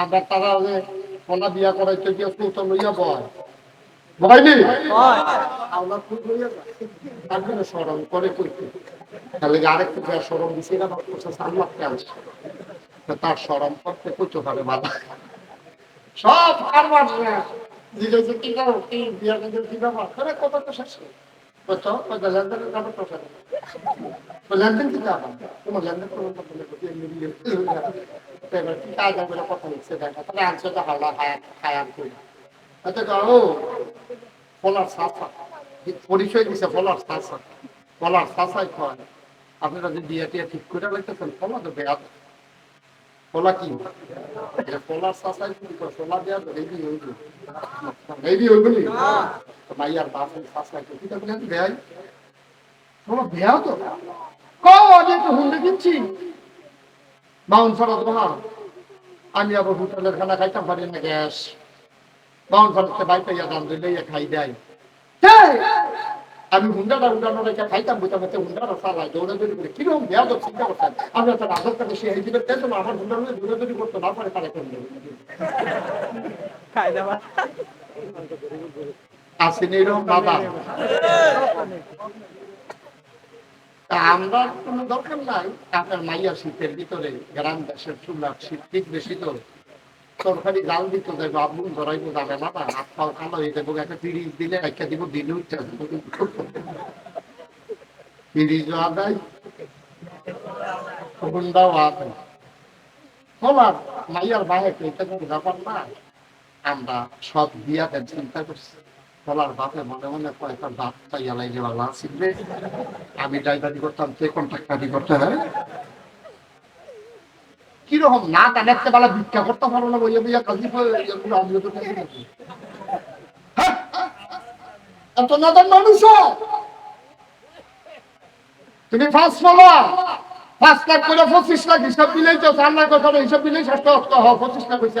আবার তারা কলা বিয়া করাইতে গিয়ে তো লইয়া বয়। ভয়নি আল্লাহ খুব লইয়া যায়। তারপরে স্মরণ করে কইতে। তাহলে আরেকটু যা স্মরণ দিছে এরা ভাবতেছে আল্লাহ আসছে তার স্মরণ করতে কইতে পারে ভালো সব কারবার জিজ্ঞাসা কি করো কি বিয়া করতে কি ব্যাপার? করে কত তো শেষ কত কত লেনদেনের ব্যাপার তো শেষ লেনদেন কি যাবা তোমার লেনদেন করব দিয়ে এবার কি কাজ হবে কথা হচ্ছে দেখা। তাহলে আনসার তো হাল্লা হায়া করি আচ্ছা ও ফলার সাফা পরিচয় দিছে ফলার সাফা ফলার সাফাই কয়। আপনারা যদি বিয়া টিয়া ঠিক করে লাগতেছেন ফলা তো বেয়া ফলা কি? এটা ফলার সাফাই কি? করে ফলা দেওয়া তো রেডি হইব। রেডি হইব নি? মাইয়ার বাপের সাফাই কি এটা বলেন বেয়াই। ফলা বেয়া তো। কও আগে তো হুন্ডে কিনছি বাউন ছাড়া তো না আমি আবার হোটেলের খানা খাইতাম পারি না গ্যাস। বাউন ছাড়াতে বাইক পাইয়া দাম দিলে খাই দেয়? আমি হুন্ডাটা উন্ডানো রেখে খাইতাম বুঝতাম এতে হুন্ডাটা চালাই দৌড়াদৌড়ি করে। কীরকম দেওয়া তো চিন্তা করতেন আমি একটা আধার কার্ডে সে এই দিবেন তেল আমার হুন্ডার মধ্যে দৌড়াদৌড়ি করতো না পারে তারা করলে আসেনি এরকম বাবা। আমরা কোনো দরকার নাই। আপনার মাইয়া শীতের ভিতরে গ্রাম দেশের চুলার শীত ঠিক বেশি তো তরকারি জাল দিত যাইবো আবুল ধরাইবো যাবে না হাত পাও কালো হয়ে যাব একটা পিড়ি দিলে একটা দিব, দিনে উঠতে পিড়ি যাওয়া হুন্ডাও আছে বলার মাইয়ার বাহে এটা কোনো ব্যাপার না। আমরা সব বিয়াতে চিন্তা করছি। বলার বাপে মনে মনে কয়েকটা বাপ চাইয়া লাইলে বাবা আসিবে আমি ড্রাইভারি করতাম, কে কন্ট্রাক্টারি করতে হয়? কীরকম না ভিক্ষা করতে পারো না, বইয়া বইয়া তো কাজি করছি হ্যাঁ? এত নাদান মানুষ তুমি ফার্স্ট ফলো পাঁচ লাখ করে পঁচিশ লাখ হিসাব দিলেই তো চার লাখ হিসাব দিলেই ষষ্ঠ অষ্ট হ পঁচিশ লাখ হয়েছে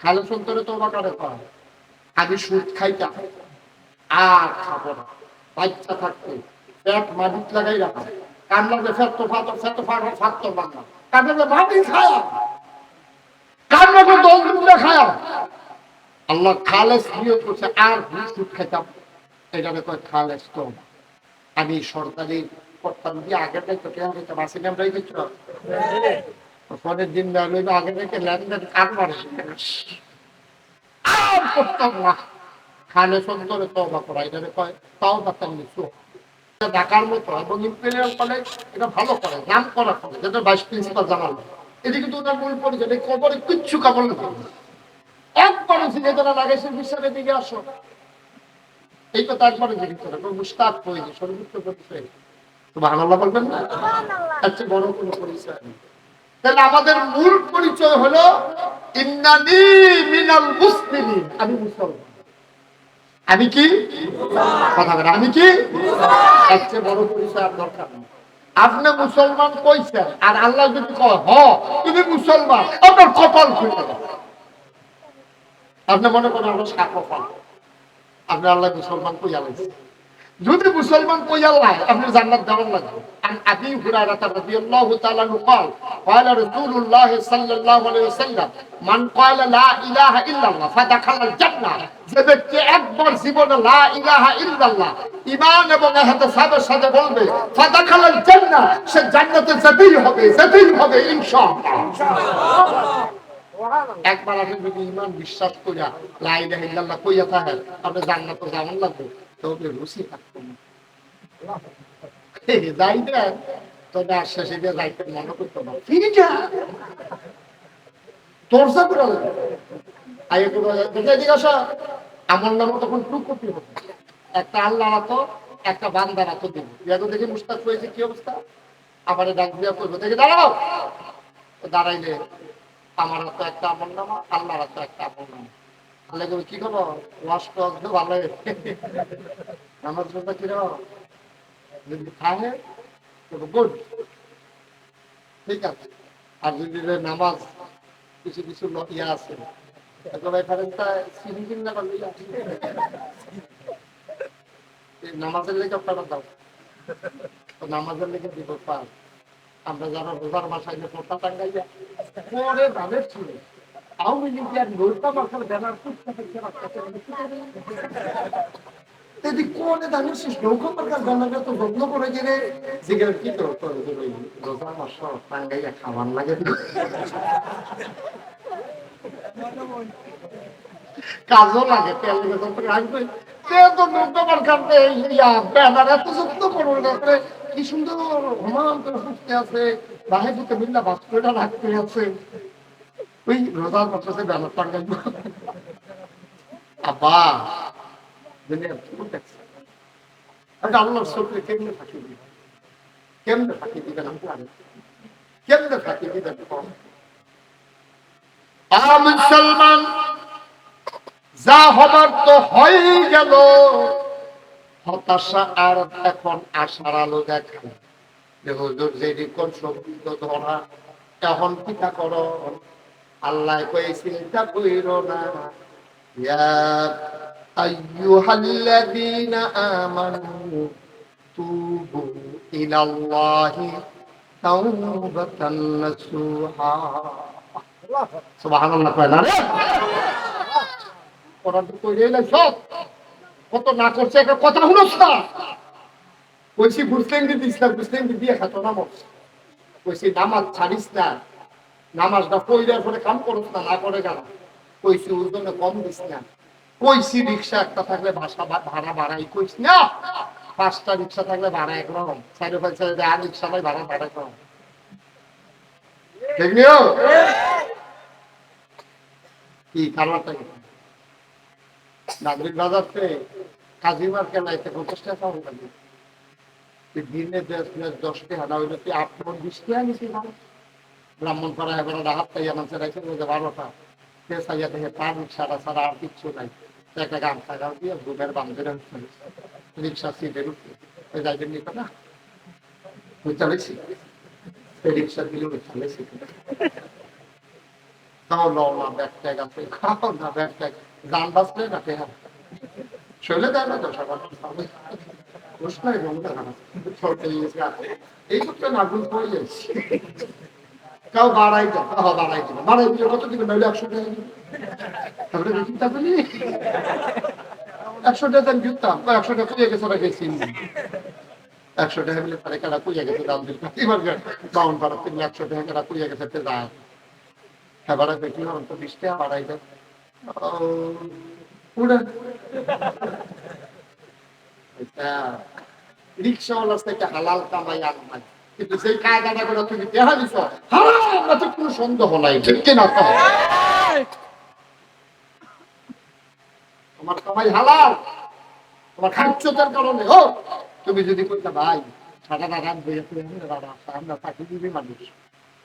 খালে সন্তরে তওবা করে আমি সুদ খাইতাম আর খাব না। বাচ্চা থাকতে পেট মাটিত লাগাই রাখা। কান্নাতে ফেরতো ফাতো ফেরতো ফাটো ফাতো বাংলা। কান্নাতে মাটি খায়া দল দুপুরে খায়া আল্লাহ খালেস নিয়োগ করছে, আর সুদ খাইতাম। এটাকে কয় খালেস তো আমি সরকারি করতাম কি আগের দায়িত্ব কেন দিতাম আসি না দিচ্ছ। পরের দিন আগে থেকে লেনদেন কারবার। আর করতাম না। সুন্দরে তবা করা এটাকে কয় তাও পারতাম নিচু। ঢাকার মতো এবং ইম্পেরিয়াল কলেজ এটা ভালো করে নাম করা করে যেটা ভাইস প্রিন্সিপাল জানালো। এদিকে তো ওনার মূল পরিচয় এই কবরে কিচ্ছু না একবার ছিল যারা লাগাইছে বিশ্বাসের দিকে আসো। এই কথা একবারে জিজ্ঞেস করে মুস্তাক হয়েছে সর্বোচ্চ পরিচয় তো ভালো বলবেন না? আচ্ছা বড় কোনো পরিচয় নেই। তাহলে আমাদের মূল পরিচয় হলো, ইন্নানি মিনাল মুসলিমিন। আমি মুসলমান। আমি কি? কথা আমি কি? সবচেয়ে বড় পরিচয় আর দরকার আপনি মুসলমান কইছেন, আর আল্লাহ যদি কয়, হ, তুমি মুসলমান, আপনার কপাল খুলে আপনি মনে করেন আমরা সাত কপাল। আপনি আল্লাহ মুসলমান কইয়া লাইছে যদি মুসলমান কইয়া লাই আপনি জান্নাত যাবেন লাগবে عن ابي هريره رضي الله تعالى عنه قال قال رسول الله صلى الله عليه وسلم من قال لا اله الا الله فدخل الجنه যে ব্যক্তি একবার জীবনে লা ইলাহা ইল্লাল্লাহ ঈমান এবং ইহতিসাবের সাথে বলবে ফাদাখাল আল জান্নাহ সে জান্নাতে যেতেই হবে যেতেই হবে ইনশাআল্লাহ একবার আপনি যদি ঈমান বিশ্বাস কইরা লা ইলাহা ইল্লাল্লাহ কইয়া থাকেন আপনি জান্নাতে যাবেন লাগবে তবে রুচি যাই তবে মনে করতে না। ফিরে যা তোর সাথে আগে কোনো জিজ্ঞাসা আমার নাম তখন টু কপি হবে। একটা আল্লাহ রাতো একটা বান্দা রাতো দিব। ইয়াকে দেখে মুস্তাক হয়েছে, কি অবস্থা? আবার ডাক দিয়া করব দেখে দাঁড়াও। দাঁড়াইলে, আমার হাতে একটা আমল নামা আল্লাহর হাতে একটা আমল নামা। নামাজ, কিছু কিছু ইয়া আছে। নামাজের লেগে আপনারা দাও নামাজের লেগে দিব পার। আমরা যারা রোজার মাসায় যে পোটা টাঙ্গাইয়া। পরে আওয়ামী লীগ নৌকা মাসার ব্যানার পুষ্পা থেকে রাখতে যদি কোনে ধানের শেষ নৌকা মার্কার ব্যানারটা তো যত্ন করে গেলে জিগের কি মাস টাঙ্গাইয়া খাবার লাগে কাজও লাগে তেল সে তো নৌকা মার্কার ব্যানার এত যত্ন করবে তারপরে কি সুন্দর হমান করে ফুটতে আছে। বাহে দুটো মিল্লা বাস্কটা রাখতে আছে। ওই রোজার মাসে ব্যানার টাঙ্গাইব আব্বা দুনিয়া ভুল দেখছে আচ্ছা আল্লাহর চোখে কেমনে ফাঁকি দিবে? কেমনে ফাঁকি দিবেন আপনি জানেন? কেমনে ফাঁকি দিবেন আ মুসলমান, যা হবার তো হয়ে গেল। হতাশা আর এখন আশার আলো দেখা যে যেটি কোন সবুজ ধরা, এখন পিতা করো? আল্লাহ কয়ে চিন্তা কইর না। ইয়া আইয়ুহাল্লাযীনা আমানু তুবু ইলাল্লাহি তাওবাতান নাসুহা সুবহানাল্লাহ কয় না। রে কোরআন তো কইরেই না সব। কত না করছে, একটা কথা হলো না। কইছি মুসলিম দিদি ইসলাম মুসলিম দিদি খাত নামাজ কইছি, নামাজ ছাড়িস না। নামাজটা পইরার পরে কাম করছ না না করে গেল কইছি ওজনে কম দিস না। কইছি, রিক্সা একটা থাকলে ভাষা ভাড়া বাড়াই কইস না? পাঁচটা রিক্সা থাকলে ভাড়া একরকম চারি পাঁচ আর রিক্সা নাই ভাড়া ভাড়া একরকম ঠিক নিও কি কারণটা কি? নাগরিক বাজারতে কাজিমার কেনাইতে পঞ্চাশ টাকা দিনে দশ দশ টাকা, না তুই আট বিশ টাকা ব্রাহ্মণ পাড়া এবার হাত তাইয়া নামছে রাখছে যে বারোটা। সে সাইয়া থেকে তার রিক্সাটা ছাড়া আর কিচ্ছু নাই। একটা গান থাকা দিয়ে ঘুমের বান্ধবের রিক্সা সিটের উঠে যাইবেন না চালিয়েছি সেই রিক্সা দিলে ওই চালিয়েছি খাও লও না ব্যাগ ট্যাগ আছে খাও না ব্যাগ ট্যাগ গান না টেহা চলে যায় না তো সবার প্রশ্নই বলতে না ছোটে এই করতে না ভুল করে যাচ্ছি কাউ বাড়াই দাও কাউ বাড়াই দিলে কত দিবে? নইলে একশো টাকা দিবে। একশো টাকা দিতাম। একশো টাকা কুইয়ে গেছে, ওরা গেছি একশো টাকা মিলে তারা কেনা কুইয়ে গেছে? দাম দিল এবার বাউন পাড়া তিনি একশো টাকা কেনা গেছে? তে যায় হ্যাঁ তো বিশ টাকা বাড়াই দেয়। উড়ে। রিক্সাওয়ালা থেকে হালাল কামাই নাই। কিন্তু সেই কায়দাটা করে তুমি দেখা দিছ? না তো কোনো সন্দেহ নাই ঠিক কিনা তোমার কামাই হালাল তোমার খাচ্ছতার কারণে ও তুমি যদি কইতে ভাই সারাটা রাত বইয়া তুই আমরা আমরা দিবি মানুষ।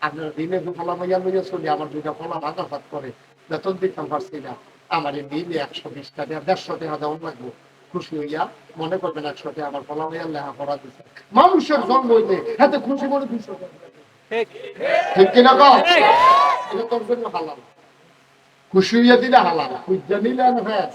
আপনারা দিনে দু ফলা মাইয়া লইয়া চলি আমার দুইটা ফলা ভাগা ভাত করে। বেতন দিতাম পারছি না। আমার এই দিনে একশো বিশ টাকা দেড়শো টাকা দেওয়ান লাগবো। খুশি হইয়া মনে করবেন এক সাথে আমার বলা হইয়া লেখা পড়া দিচ্ছে মানুষের জন্ম হইলে এত খুশি মনে দিচ্ছে ঠিক। কিনা কো এটা তোর জন্য হালাল। খুশি হইয়া দিলে হালাল খুঁজা নিলে না ব্যাস